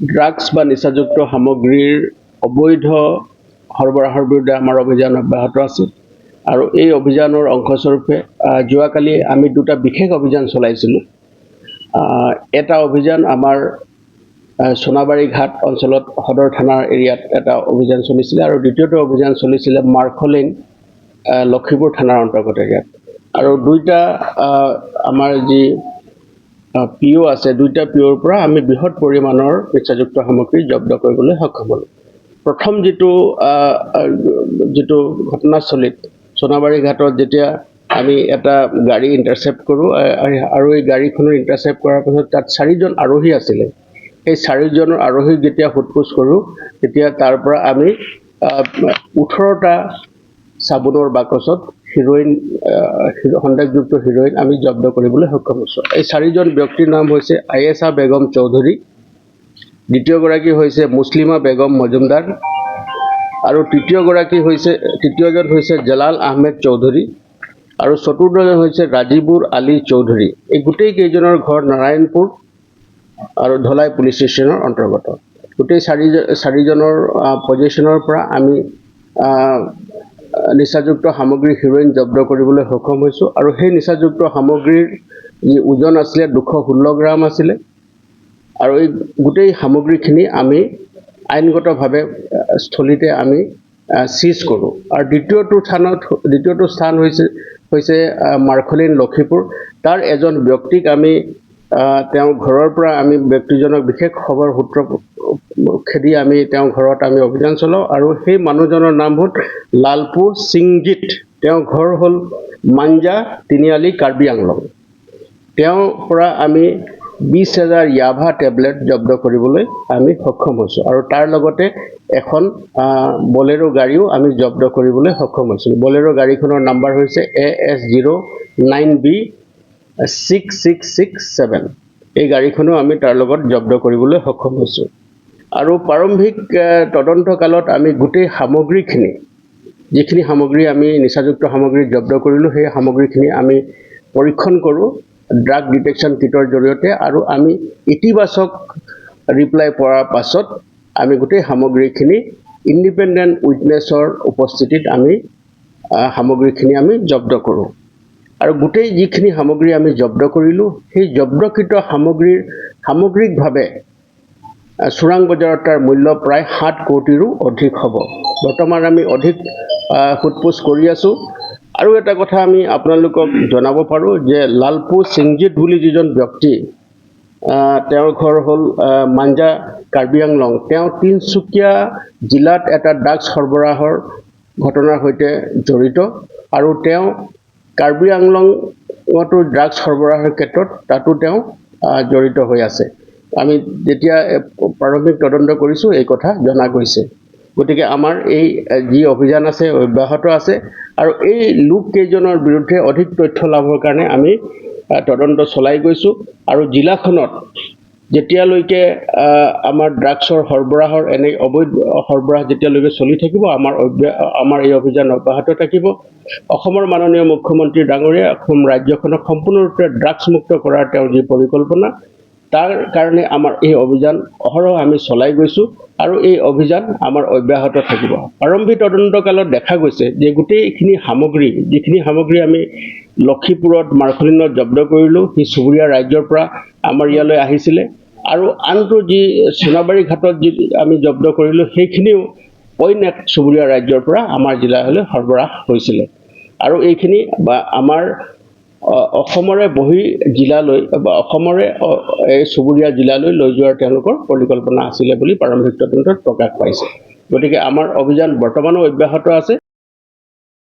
Drugs বা নিচাযুক্ত সামগ্ৰীৰ অবৈধ সৰবৰাহৰ বিৰুদ্ধে আমাৰ অভিযান অব্যাহত আছে। আৰু এই অভিযানৰ অংশস্বৰূপে যোৱাকালি আমি দুটা বিশেষ অভিযান চলাইছিলোঁ। এটা অভিযান আমাৰ সোণাবাৰী ঘাট অঞ্চলত সদৰ থানাৰ এৰিয়াত এটা অভিযান চলিছিলে আৰু দ্বিতীয়টো অভিযান চলিছিলে মাৰ্খলেন লখিমপুৰ থানাৰ অন্তৰ্গত এৰিয়াত। আৰু দুইটা আমাৰ যি পি অ' আছে, দুইটা পি অ'ৰ পৰা আমি বৃহৎ পৰিমাণৰ নিচাযুক্ত সামগ্ৰী জব্দ কৰিবলৈ সক্ষম হ'লোঁ। প্ৰথম যিটো যিটো ঘটনাস্থলীত, সোণাবাৰী ঘাটত যেতিয়া আমি এটা গাড়ী ইণ্টাৰচেপ্ট কৰোঁ আৰু এই গাড়ীখনৰ ইণ্টাৰচেপ্ট কৰাৰ পাছত তাত চাৰিজন আৰোহী আছিলে। সেই চাৰিজনৰ আৰোহীক যেতিয়া সোধ-পোছ কৰোঁ, তেতিয়া তাৰ পৰা আমি ওঠৰটা চাবোনৰ বাকচত হিৰ'ইন হিৰ- সন্দেহযুক্ত হিৰ'ইন আমি জব্দ কৰিবলৈ সক্ষম হৈছোঁ। এই চাৰিজন ব্যক্তিৰ নাম হৈছে আয়েছা বেগম চৌধুৰী দ্বিতীয়গৰাকী হৈছে মুছলিমা বেগম মজুমদাৰ, আৰু তৃতীয়গৰাকী হৈছে, তৃতীয়জন হৈছে জলাল আহমেদ চৌধুৰী, আৰু চতুৰ্থজন হৈছে ৰাজীবুৰ আলী চৌধুৰী। এই গোটেই কেইজনৰ ঘৰ নাৰায়ণপুৰ আৰু ধলাই পুলিচ ষ্টেচনৰ অন্তৰ্গত। গোটেই চাৰি চাৰিজনৰ পজিশ্যনৰ পৰা আমি নিচাযুক্ত সামগ্ৰী হিৰ'ইন জব্দ কৰিবলৈ সক্ষম হৈছোঁ। আৰু সেই নিচাযুক্ত সামগ্ৰীৰ যি ওজন আছিলে দুশ ষোল্ল গ্ৰাম আছিলে। আৰু এই গোটেই সামগ্ৰীখিনি আমি আইনগতভাৱে স্থলীতে আমি চিজ কৰোঁ। আৰু দ্বিতীয়টো স্থানত, দ্বিতীয়টো স্থান হৈছে হৈছে মাৰ্খলিন লক্ষীপুৰ। তাৰ এজন ব্যক্তিক আমি তেওঁৰ ঘৰৰ পৰা আমি ব্যক্তিজনক বিশেষ খবৰ সূত্ৰ খেদি আমি তেওঁৰ ঘৰত আমি অভিযান চলাওঁ আৰু সেই মানুহজনৰ নাম হ'ল লালপু সিংজিত। তেওঁৰ ঘৰ হ'ল মাঞ্জা তিনিআলি কাৰ্বি আংলং। তেওঁৰ পৰা আমি বিছ হাজাৰ য়াভা টেবলেট জব্দ কৰিবলৈ আমি সক্ষম হৈছোঁ আৰু তাৰ লগতে এখন বলেৰো গাড়ীও আমি জব্দ কৰিবলৈ সক্ষম হৈছিলোঁ বলেৰো গাড়ীখনৰ নাম্বাৰ হৈছে A S zero' nine B six six six seven. এই গাড়ীখনো আমি তাৰ লগত জব্দ কৰিবলৈ সক্ষম হৈছোঁ। আৰু প্ৰাৰম্ভিক তদন্তকালত আমি গোটেই সামগ্ৰীখিনি যিখিনি সামগ্ৰী আমি নিচাযুক্ত সামগ্ৰী জব্দ কৰিলোঁ সেই সামগ্ৰীখিনি আমি পৰীক্ষণ কৰোঁ ড্ৰাগ ডিটেকশ্যন কিটৰ জৰিয়তে আৰু আমি ইতিবাচক ৰিপ্লাই পোৱাৰ পাছত আমি গোটেই সামগ্ৰীখিনি ইণ্ডিপেণ্ডেণ্ট উইটনেছৰ উপস্থিতিত আমি সামগ্ৰীখিনি আমি জব্দ কৰোঁ। আৰু গোটেই যিখিনি সামগ্ৰী আমি জব্দ কৰিলোঁ সেই জব্দকৃত সামগ্ৰীৰ সামগ্ৰিকভাৱে চোৰাং বজাৰত তাৰ মূল্য প্ৰায় সাত কোটিৰো অধিক হ'ব। বৰ্তমান আমি অধিক আহ, সোধ-পোছ কৰি আছোঁ। আৰু এটা কথা আমি আপোনালোকক জনাব পাৰোঁ যে লালপু সিংজিত বুলি যিজন ব্যক্তি তেওঁৰ ঘৰ হ'ল মাঞ্জা কাৰ্বি আংলং তেওঁ তিনিচুকীয়া জিলাত এটা ড্ৰাগছ সৰবৰাহৰ ঘটনাৰ সৈতে জড়িত আৰু তেওঁ কাৰ্বি আংলঙতো ড্ৰাগছ সৰবৰাহৰ ক্ষেত্ৰত তাতো তেওঁ জড়িত হৈ আছে। আমি যেতিয়া প্ৰাৰম্ভিক তদন্ত কৰিছোঁ এই কথা জনা গৈছে। গতিকে আমাৰ এই যি অভিযান আছে, অব্যাহত আছে আৰু এই লোককেইজনৰ বিৰুদ্ধে অধিক তথ্য লাভৰ কাৰণে আমি তদন্ত চলাই গৈছোঁ আৰু জিলাখনত যেতিয়ালৈকে আমাৰ ড্ৰাগছৰ সৰবৰাহৰ এনে অবৈধ সৰবৰাহ যেতিয়ালৈকে চলি থাকিব, আমাৰ আমাৰ এই অভিযান অব্যাহত থাকিব। অসমৰ মাননীয় মুখ্যমন্ত্ৰী ডাঙৰীয়া, অসম ৰাজ্যখনক সম্পূৰ্ণৰূপে ড্ৰাগছমুক্ত কৰাৰ তেওঁৰ যি পৰিকল্পনা তাৰ কাৰণে আমাৰ এই অভিযান অহৰহ আমি চলাই গৈছোঁ আৰু এই অভিযান আমাৰ অব্যাহত থাকিব। প্ৰাৰম্ভিক তদন্তকালত দেখা গৈছে যে গোটেইখিনি সামগ্ৰী, যিখিনি সামগ্ৰী আমি লক্ষীপুৰত মাৰ্খলিনত জব্দ কৰিলোঁ সেই চুবুৰীয়া ৰাজ্যৰ পৰা আমাৰ ইয়ালৈ আহিছিলে আৰু আনটো যি সোণাবাৰী ঘাটত যি আমি জব্দ কৰিলোঁ, সেইখিনিও অইন এক চুবুৰীয়া ৰাজ্যৰ পৰা আমাৰ জিলালৈ সৰবৰাহ হৈছিলে। আৰু এইখিনি বা আমাৰ অসমৰে বহি জিলালৈ বা অসমৰে এই চুবুৰীয়া জিলালৈ লৈ যোৱাৰ তেওঁলোকৰ পৰিকল্পনা আছিলে বুলি প্ৰাৰম্ভিক তদন্তত প্ৰকাশ পাইছে। গতিকে আমাৰ অভিযান বৰ্তমানো অব্যাহত আছে।